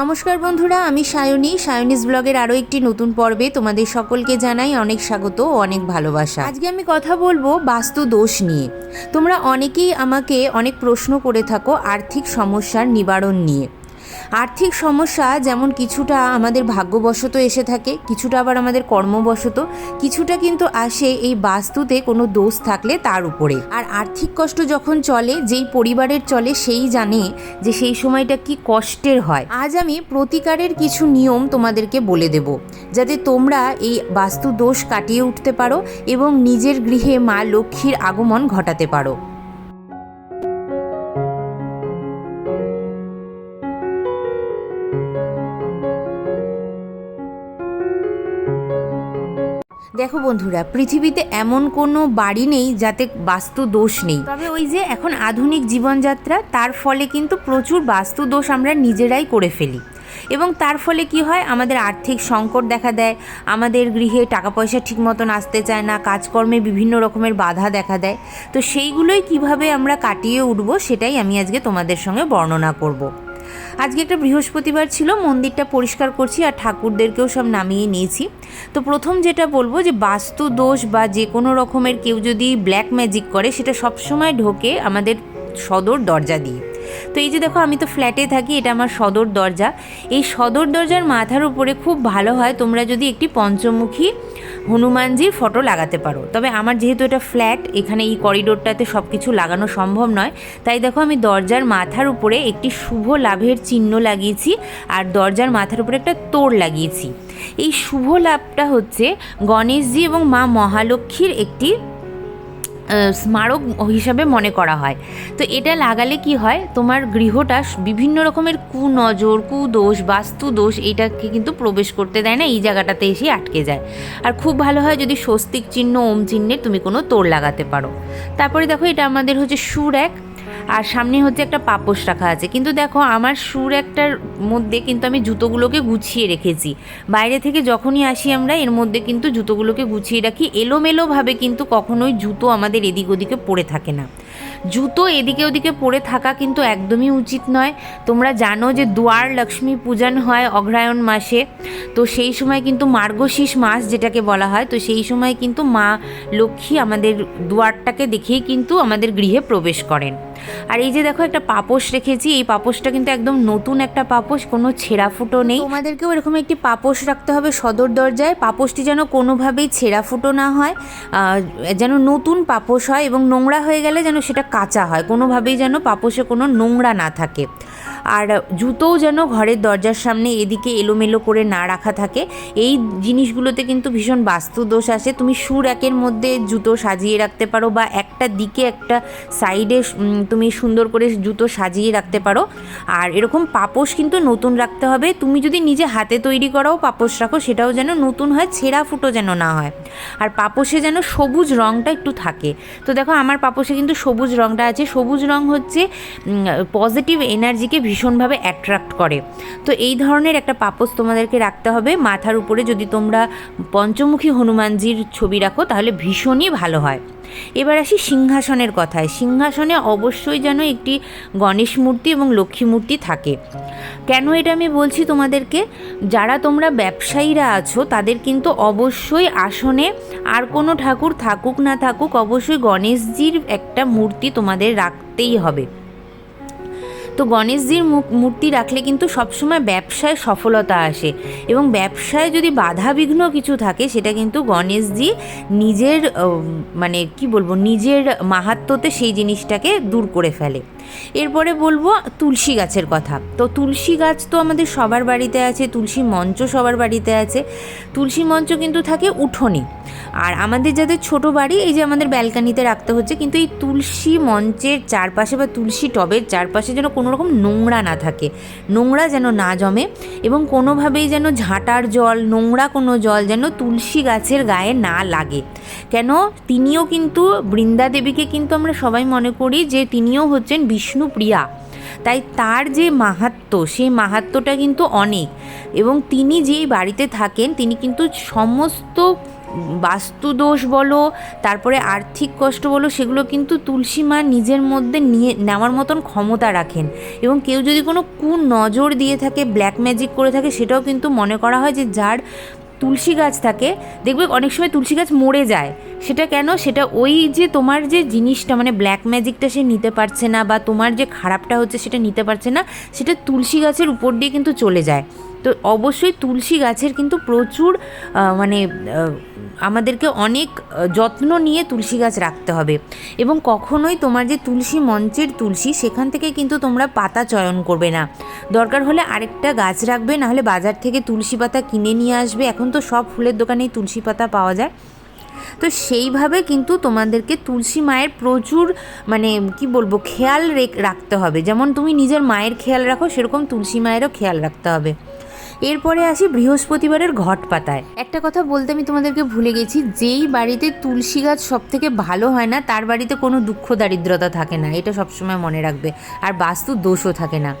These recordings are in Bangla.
নমস্কার বন্ধুরা, আমি সায়নী। সায়নিস ব্লগের আরও একটি নতুন পর্বে তোমাদের সকলকে জানাই অনেক স্বাগত ও অনেক ভালোবাসা। আজকে আমি কথা বলব বাস্তু দোষ নিয়ে। তোমরা অনেকেই আমাকে অনেক প্রশ্ন করে থাকো আর্থিক সমস্যার নিবারণ নিয়ে। আর্থিক সমস্যা যেমন কিছুটা আমাদের ভাগ্যবশত এসে থাকে, কিছুটা আবার আমাদের কর্মবশত, কিছুটা কিন্তু আসে এই বাস্তুতে কোনো দোষ থাকলে তার উপরে। আর আর্থিক কষ্ট যখন চলে, যেই পরিবারের চলে সেই জানে যে সেই সময়টা কি কষ্টের হয়। আজ আমি প্রতিকারের কিছু নিয়ম তোমাদেরকে বলে দেব, যাতে তোমরা এই বাস্তু দোষ কাটিয়ে উঠতে পারো এবং নিজের গৃহে মা লক্ষ্মীর আগমন ঘটাতে পারো। দেখো বন্ধুরা, পৃথিবীতে এমন কোনো বাড়ি নেই যাতে বাস্তু দোষ নেই। তবে ওই যে এখন আধুনিক জীবনযাত্রা, তার ফলে কিন্তু প্রচুর বাস্তু দোষ আমরা নিজেরাই করে ফেলি। এবং তার ফলে কি হয়? আমাদের আর্থিক সংকট দেখা দেয়, আমাদের গৃহে টাকা পয়সা ঠিক মতন আসতে চায় না, কাজকর্মে বিভিন্ন রকমের বাধা দেখা দেয়। তো সেইগুলোই কীভাবে আমরা কাটিয়ে উঠবো, সেটাই আমি আজকে তোমাদের সঙ্গে বর্ণনা করব। আজকে একটা বৃহস্পতিবার ছিল, মন্দিরটা পরিষ্কার করছি আর ঠাকুরদেরকেও সব নামিয়ে নিয়েছি। তো প্রথম যেটা বলব যে বাস্তু দোষ বা যে কোনো রকমের কেউ যদি ব্ল্যাক ম্যাজিক করে, সেটা সবসময় ঢোকে আমাদের সদর দরজা দিয়ে। তো এই যে দেখো, আমি তো ফ্ল্যাটে থাকি, এটা আমার সদর দরজা। এই সদর দরজার মাথার উপরে খুব ভালো হয়, তোমরা যদি একটি পঞ্চমুখী হনুমানজির ফটো লাগাতে পারো। তবে আমার যেহেতু এটা ফ্ল্যাট এখানে এই করিডোরটাতে সব কিছু লাগানো সম্ভব নয়। তাই দেখো, আমি দরজার মাথার উপরে একটি শুভ লাভের চিহ্ন লাগিয়েছি, আর দরজার মাথার উপরে একটা তোড় লাগিয়েছি। এই শুভ লাভটা হচ্ছে গণেশজি এবং মা মহালক্ষ্মীর একটি স্মারক হিসাবে মনে করা হয়। তো এটা লাগালে কি হয়? তোমার গৃহটা বিভিন্ন রকমের কুনজর, কুদোষ বাস্তু দোষ এটাকে কিন্তু প্রবেশ করতে দেয় না, এই জায়গাটাতে এসে আটকে যায়। আর খুব ভালো হয় যদি স্বস্তিক চিহ্ন, ওম চিহ্নে তুমি কোনো তোড় লাগাতে পারো। তারপরে দেখো এটা আমাদের হচ্ছে সুর এক। আর সামনে হচ্ছে একটা পাপোশ রাখা আছে। কিন্তু দেখো, আমার সুর একটার মধ্যে কিন্তু আমি জুতোগুলোকে গুছিয়ে রেখেছি। বাইরে থেকে যখনই আসি আমরা, এর মধ্যে কিন্তু জুতোগুলোকে গুছিয়ে রাখি। এলোমেলোভাবে কিন্তু কখনোই জুতো আমাদের এদিক ওদিকে পড়ে থাকে না। জুতো এদিকে ওদিকে পড়ে থাকা কিন্তু একদমই উচিত নয়। তোমরা জানো যে দুয়ার লক্ষ্মী পূজন হয় অগ্রায়ণ মাসে। তো সেই সময় কিন্তু মার্গশীষ মাস যেটাকে বলা হয়, তো সেই সময় কিন্তু মা লক্ষ্মী আমাদের দুয়ারটাকে দেখেই কিন্তু আমাদের গৃহে প্রবেশ করেন। আর এই যে দেখো একটা পাপোশ রেখেছি, এই পাপোশটা কিন্তু একদম নতুন একটা পাপোশ, কোনো ছেঁড়া ফুটো নেই। তোমাদেরকেও এরকম একটি পাপোশ রাখতে হবে সদর দরজায়, পাপোশটি যেন কোনোভাবেই ছেঁড়া ফুটো না হয় যেন নতুন পাপোশ হয় এবং নোংরা হয়ে গেলে যেন সেটা কাঁচা হয়, কোনোভাবেই যেন পাপোশে কোনো নোংরা না থাকে। আর জুতোও যেন ঘরের দরজার সামনে এদিকে এলোমেলো করে না রাখা থাকে। এই জিনিসগুলোতে কিন্তু ভীষণ বাস্তু দোষ আসে। তুমি সুর একের মধ্যে জুতো সাজিয়ে রাখতে পারো বা একটা দিকে একটা সাইডে তুমি সুন্দর করে জুতো সাজিয়ে রাখতে পারো। আর এরকম পাপোশ কিন্তু নতুন রাখতে হবে। তুমি যদি নিজে হাতে তৈরি করাও পাপোশ রাখো, সেটাও যেন নতুন হয়, ছেঁড়া ফুটো যেন না হয়। আর পাপোশে যেন সবুজ রঙটা একটু থাকে। তো দেখো, আমার পাপোশে কিন্তু সবুজ রঙটা আছে। সবুজ রং হচ্ছে পজিটিভ এনার্জিকে ভীষণভাবে অ্যাট্রাক্ট করে। তো এই ধরনের একটা পাপোস তোমাদেরকে রাখতে হবে। মাথার উপরে যদি তোমরা পঞ্চমুখী হনুমানজির ছবি রাখো, তাহলে ভীষণই ভালো হয়। এবার আসি সিংহাসনের কথায়। সিংহাসনে অবশ্যই যেন একটি গণেশ মূর্তি এবং লক্ষ্মী মূর্তি থাকে। কেন এটা আমি বলছি তোমাদেরকে? যারা তোমরা ব্যবসায়ীরা আছো, তাদের কিন্তু অবশ্যই আসনে আর কোনো ঠাকুর থাকুক না থাকুক, অবশ্যই গণেশজির একটা মূর্তি তোমাদের রাখতেই হবে। তো গণেশজির মূর্তি রাখলে কিন্তু সবসময় ব্যবসায় সফলতা আসে এবং ব্যবসায় যদি বাধা বিঘ্ন কিছু থাকে, সেটা কিন্তু গণেশজি নিজের মানে কি বলব, নিজের মাহাত্মতে সেই জিনিসটাকে দূর করে ফেলে। এরপরে বলব তুলসী গাছের কথা। তো তুলসী গাছ তো আমাদের সবার বাড়িতে আছে, তুলসী মঞ্চ সবার বাড়িতে আছে। তুলসী মঞ্চ কিন্তু থাকে উঠোনে। আর আমাদের যাদের ছোট বাড়ি, এই যে আমাদের ব্যালকানিতে রাখতে হচ্ছে, কিন্তু এই তুলসী মঞ্চের চারপাশে বা তুলসী টবের চারপাশে যেন কোনো রকম নোংরা না থাকে। নোংরা যেন না জমে এবং কোনোভাবেই যেন ঝাঁটার জল, নোংরা কোনো জল যেন তুলসী গাছের গায়ে না লাগে। কেন? তিনিও কিন্তু বৃন্দা দেবীকে কিন্তু আমরা সবাই মনে করি যে তিনিও হচ্ছেন বিষ্ণুপ্রিয়া। তাই তার যে মাহাত্ম, সেই মাহাত্মটা কিন্তু অনেক। এবং তিনি যেই বাড়িতে থাকেন, তিনি কিন্তু সমস্ত বাস্তু দোষ বলো, তারপরে আর্থিক কষ্ট বলো, সেগুলো কিন্তু তুলসী মা নিজের মধ্যে নিয়ে, নেওয়ার মতন ক্ষমতা রাখেন। এবং কেউ যদি কোনো কু নজর দিয়ে থাকে ব্ল্যাক ম্যাজিক করে থাকে, সেটাও কিন্তু মনে করা হয় যে যার তুলসী গাছ থাকে, দেখবে অনেক সময় তুলসী গাছ মরে যায়। সেটা কেন? সেটা ওই যে তোমার যে জিনিসটা মানে ব্ল্যাক ম্যাজিকটা সে নিতে পারছে না, বা তোমার যে খারাপটা হচ্ছে সেটা নিতে পারছে না, সেটা তুলসী গাছের উপর দিয়ে কিন্তু চলে যায়। তো অবশ্যই তুলসী গাছের কিন্তু প্রচুর মানে আমাদেরকে অনেক যত্ন নিয়ে তুলসী গাছ রাখতে হবে। এবং কখনোই তোমার যে তুলসী মঞ্চের তুলসী, সেখান থেকে কিন্তু তোমরা পাতা চয়ন করবে না। দরকার হলে আরেকটা গাছ রাখবে, নাহলে বাজার থেকে তুলসী পাতা কিনে নিয়ে আসবে। এখন তো সব ফুলের দোকানেই তুলসী পাতা পাওয়া যায়। তো সেইভাবে কিন্তু তোমাদেরকে তুলসী মায়ের প্রচুর মানে কি বলব, খেয়াল রেখ- রাখতে হবে। যেমন তুমি নিজের মায়ের খেয়াল রাখো, সেরকম তুলসী মায়েরও খেয়াল রাখতে হবে। এরপরে আসি বৃহস্পতিবারের ঘট পাতায় একটা কথা বলতে আমি তোমাদেরকে ভুলে গেছি, যেই বাড়িতে তুলসী গাছ সব থেকে ভালো হয় না, তার বাড়িতে কোনো দুঃখ, দারিদ্রতা থাকে না, এটা সবসময় মনে রাখবে। আর বাস্তু দোষও থাকে না।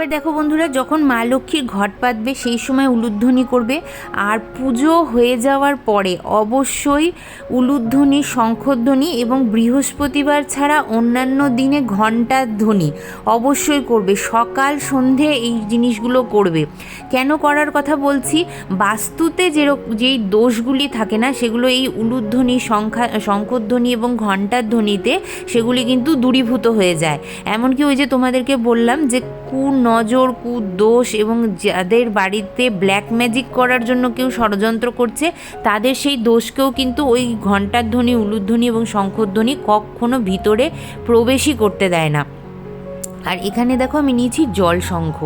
এবার দেখো বন্ধুরা, যখন মা লক্ষ্মীর ঘট পাতবে, সেই সময় উলুধ্বনি করবে। আর পুজো হয়ে যাওয়ার পরে অবশ্যই উলুধ্বনি, শঙ্খধ্বনি এবং বৃহস্পতিবার ছাড়া অন্যান্য দিনে ঘণ্টার ধ্বনি অবশ্যই করবে। সকাল, সন্ধে এই জিনিসগুলো করবে। কেন করার কথা বলছি? বাস্তুতে যেরকম যেই দোষগুলি থাকে না, সেগুলো এই উলুধ্বনি সংখ্যা শঙ্খধ্বনি এবং ঘণ্টার ধ্বনিতে সেগুলি কিন্তু দূরীভূত হয়ে যায়। এমনকি ওই যে তোমাদেরকে বললাম যে কু কুদোষ এবং যাদের বাড়িতে ব্ল্যাক ম্যাজিক করার জন্য কেউ ষড়যন্ত্র করছে, তাদের সেই দোষকেও কিন্তু ওই ঘণ্টার ধ্বনি, উলুধ্বনি এবং শঙ্খধ্বনি কখনো ভিতরে প্রবেশই করতে দেয় না। আর এখানে দেখো আমি নিয়েছি জল শঙ্খ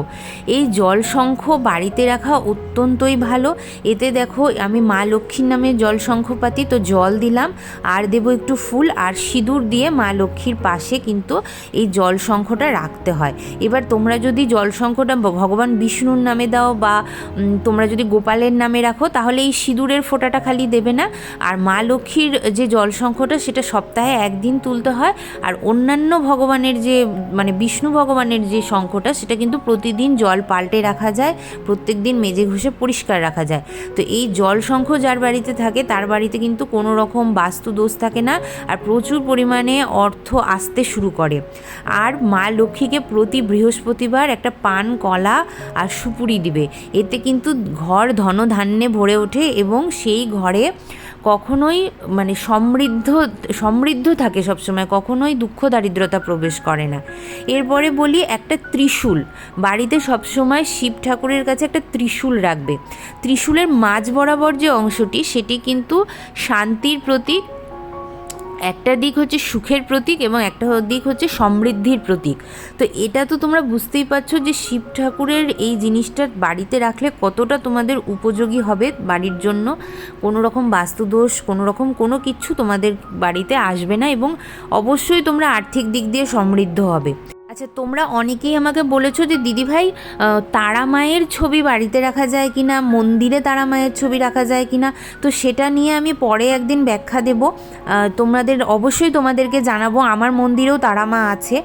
এই জল শঙ্খ বাড়িতে রাখা অত্যন্তই ভালো। এতে দেখো আমি মা লক্ষ্মীর নামে জল শঙ্খ পাতি তো জল দিলাম। আর দেবো একটু ফুল আর সিঁদুর দিয়ে মা লক্ষ্মীর পাশে কিন্তু এই জল শঙ্খটা রাখতে হয়। এবার তোমরা যদি জল শঙ্খটা ভগবান বিষ্ণুর নামে দাও বা তোমরা যদি গোপালের নামে রাখো, তাহলে এই সিঁদুরের ফোঁটাটা খালি দেবে না। আর মা লক্ষ্মীর যে জল শঙ্খটা সেটা সপ্তাহে একদিন তুলতে হয়। আর অন্যান্য ভগবানের যে মানে বিষ্ণু ভগবানের যে শঙ্খটা, সেটা কিন্তু প্রতিদিন জল পাল্টে রাখা যায়, প্রত্যেক দিন মেজে ঘষে পরিষ্কার রাখা যায়। তো এই জল শঙ্খ যার বাড়িতে থাকে, তার বাড়িতে কিন্তু কোনো রকম বাস্তু দোষ থাকে না আর প্রচুর পরিমাণে অর্থ আসতে শুরু করে। আর মা লক্ষ্মীকে প্রতি বৃহস্পতিবার একটা পান, কলা আর সুপুরি দিবে। এতে কিন্তু ঘর ধনধান্যে ভরে ওঠে এবং সেই ঘরে কখনোই মানে সমৃদ্ধ সমৃদ্ধ থাকে সবসময়, কখনোই দুঃখ দারিদ্রতা প্রবেশ করে না। এরপরে বলি একটা ত্রিশূল। বাড়িতে সবসময় শিব ঠাকুরের কাছে একটা ত্রিশূল রাখবে। ত্রিশূলের মাঝ বরাবর যে অংশটি, সেটি কিন্তু শান্তির প্রতীক একটা দিক হচ্ছে সুখের প্রতীক এবং একটা দিক হচ্ছে সমৃদ্ধির প্রতীক। তো এটা তো তোমরা বুঝতেই পারছ যে শিব ঠাকুরের এই জিনিসটা বাড়িতে রাখলে কতটা তোমাদের উপযোগী হবে বাড়ির জন্য। কোনো রকম বাস্তুদোষ, কোনো রকম কোনো কিছু তোমাদের বাড়িতে আসবে না এবং অবশ্যই তোমরা আর্থিক দিক দিয়ে সমৃদ্ধ হবে। আচ্ছা তোমরা অনেকেই আমাকে বলেছ যে দিদিভাই আহ, তারা মায়ের ছবি বাড়িতে রাখা যায় কি না? মন্দিরে তারা মায়ের ছবি রাখা যায় কি না? তো সেটা নিয়ে আমি পরে একদিন ব্যাখ্যা দেব। তোমাদের অবশ্যই তোমাদেরকে জানাব। আমার মন্দিরেও তারা মা আছে।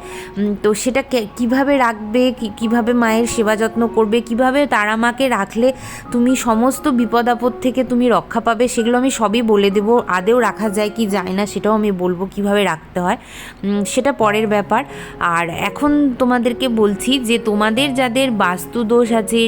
তো সেটা কীভাবে রাখবে? কীভাবে মায়ের সেবা যত্ন করবে? কীভাবে তারা মাকে রাখলে তুমি সমস্ত বিপদ আপদ থেকে তুমি রক্ষা পাবে? সেগুলো আমি সবই বলে দেবো। আদেও রাখা যায় কি যায় না সেটাও আমি বলব কীভাবে রাখতে হয়। সেটা পরের ব্যাপার। আর এখন তোমাদেরকে বলছি যে তোমাদের যাদের বাস্তু দোষ আছে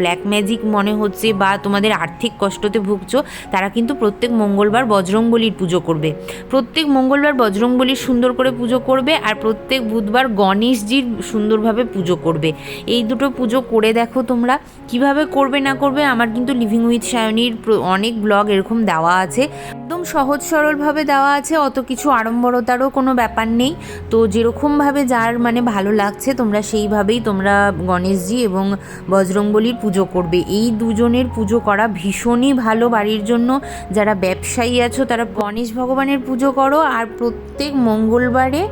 ব্ল্যাক ম্যাজিক মনে হচ্ছে বা তোমাদের আর্থিক কষ্টতে ভুগছো, তারা কিন্তু প্রত্যেক মঙ্গলবার বজরংবলির পুজো করবে। প্রত্যেক মঙ্গলবার বজরংবলির সুন্দর করে পুজো করবে আর প্রত্যেক বুধবার গণেশজির সুন্দরভাবে পুজো করবে। এই দুটো পুজো করে দেখো তোমরা, কীভাবে করবে না করবে আমার কিন্তু লিভিং উইথ সায়নির অনেক ব্লগ এরকম দেওয়া আছে। একদম সহজ সরলভাবে দেওয়া আছে, অত কিছু আড়ম্বরতারও কোনো ব্যাপার নেই। তো যেরকমভাবে যার মানে ভালো লাগছে, তোমরা সেইভাবেই তোমরা গণেশজি এবং বজরংবলির পুজো করবে। এই দুজনের পুজো করা ভীষণই ভালো বাড়ির জন্য। যারা ব্যবসায়ী আছো, তারা গণেশ ভগবানের পুজো করো আর প্রত্যেক মঙ্গলবারে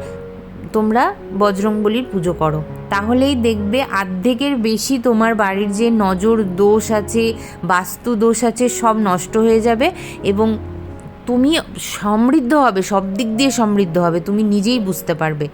তোমরা বজরংবলির পুজো করো। তাহলেই দেখবে আর্ধেকের বেশি তোমার বাড়ির যে নজর দোষ আছে, বাস্তু দোষ আছে, সব নষ্ট হয়ে যাবে এবং তুমি সমৃদ্ধ হবে, সব দিক দিয়ে সমৃদ্ধ হবে, তুমি নিজেই বুঝতে পারবে।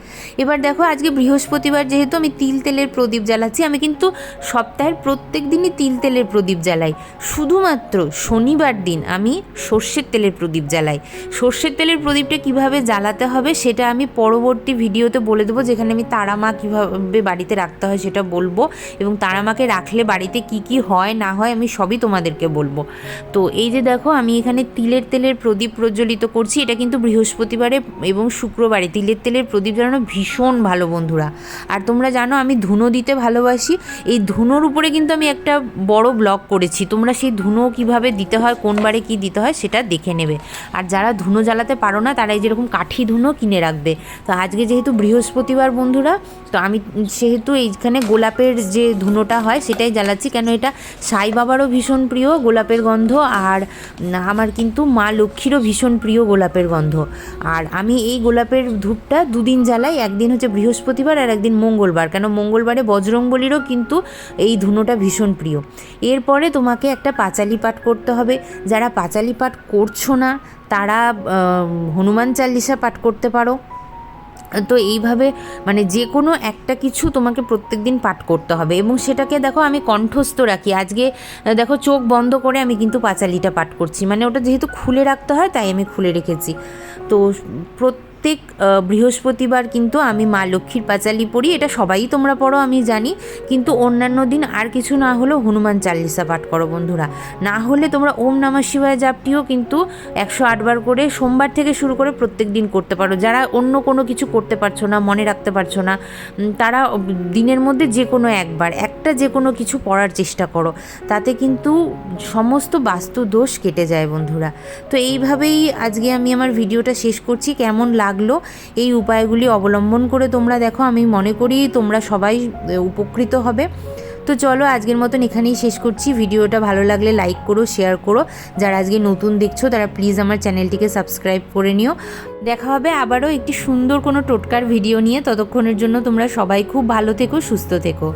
এবার দেখো, আজকে বৃহস্পতিবার যেহেতু আমি তিল তেলের প্রদীপ জ্বালাচ্ছি, আমি কিন্তু সপ্তাহের প্রত্যেক দিনই তিল তেলের প্রদীপ জ্বালাই। শুধুমাত্র শনিবার দিন আমি সর্ষের তেলের প্রদীপ জ্বালাই। সর্ষের তেলের প্রদীপটা কীভাবে জ্বালাতে হবে সেটা আমি পরবর্তী ভিডিওতে বলে দেবো, যেখানে আমি তারা মা কীভাবে বাড়িতে রাখতে হয় সেটা বলব এবং তারা মাকে রাখলে বাড়িতে কি কি হয়, না হয় আমি সবই তোমাদেরকে বলব। তো এই যে দেখো, আমি এখানে তিলের তেলের প্রদীপ প্রজ্বলিত করছি। এটা কিন্তু বৃহস্পতিবারে এবং শুক্রবারে। তিলের তেলের প্রদীপ জ্বালানো ভীষণ ভালো বন্ধুরা। আর তোমরা জানো, আমি ধুনো দিতে ভালোবাসি। এই ধুনোর উপরে কিন্তু আমি একটা বড় ব্লগ করেছি। তোমরা সেই ধুনো কীভাবে দিতে হয়, কোন বারে কী দিতে হয়, সেটা দেখে নেবে। আর যারা ধুনো জ্বালাতে পারো না তারা এই যেরকম কাঠি ধুনো কিনে রাখবে। তো আজকে যেহেতু বৃহস্পতিবার বন্ধুরা, তো আমি সেহেতু এইখানে গোলাপের যে ধুনোটা হয়, সেটাই জ্বালাচ্ছি। কেন এটা সাই বাবারও ভীষণ প্রিয় গোলাপের গন্ধ। আর আমার কিন্তু মা লক্ষ্মীরও ভীষণ প্রিয় গোলাপের গন্ধ। আর আমি এই গোলাপের ধূপটা দুদিন জ্বালাই, একদিন হচ্ছে বৃহস্পতিবার আর একদিন মঙ্গলবার। কেন মঙ্গলবারে বজরংবলিরও কিন্তু এই ধুনোটা ভীষণ প্রিয়। এরপরে তোমাকে একটা পাঁচালি পাঠ করতে হবে। যারা পাঁচালি পাঠ করছ না, তারা হনুমান চাল্লিশা পাঠ করতে পারো। তো এইভাবে মানে যে কোনো একটা কিছু তোমাকে প্রত্যেক দিন পাঠ করতে হবে এবং সেটাকে দেখো আমি কণ্ঠস্থ রাখি। আজকে দেখো চোখ বন্ধ করে আমি কিন্তু পাঁচালিটা পাঠ করছি। মানে ওটা যেহেতু খুলে রাখতে হয়, তাই আমি খুলে রেখেছি। তো প্রত্যেক আহ, বৃহস্পতিবার কিন্তু আমি মা লক্ষ্মীর পাঁচালি পড়ি। এটা সবাই তোমরা পড়ো আমি জানি। কিন্তু অন্যান্য দিন আর কিছু না হলেও হনুমান চাল্লিশা পাঠ করো বন্ধুরা। না হলে তোমরা ওম নমঃ শিবায় জাপটিও কিন্তু একশো আটবার করে সোমবার থেকে শুরু করে প্রত্যেক দিন করতে পারো। যারা অন্য কোনো কিছু করতে পারছ না মনে রাখতে পারছ না তারা দিনের মধ্যে যে কোনো একবার একটা যে কোনো কিছু পড়ার চেষ্টা করো। তাতে কিন্তু সমস্ত বাস্তু দোষ কেটে যায় বন্ধুরা। তো এইভাবেই আজকে আমি আমার ভিডিওটা শেষ করছি। কেমন লাগল। এই উপায়গুলি অবলম্বন করে তোমরা দেখো, আমি মনে করি তোমরা সবাই উপকৃত হবে। তো চলো, আজকের মতন এখানেই শেষ করছি। ভিডিওটা ভালো লাগলে লাইক করো, শেয়ার করো। যারা আজকে নতুন দেখছ, তারা প্লিজ আমার চ্যানেলটিকে সাবস্ক্রাইব করে নিও। দেখা হবে আবারও একটি সুন্দর কোনো টোটকার ভিডিও নিয়ে। ততক্ষণের জন্য তোমরা সবাই খুব ভালো থেকো, সুস্থ থেকো।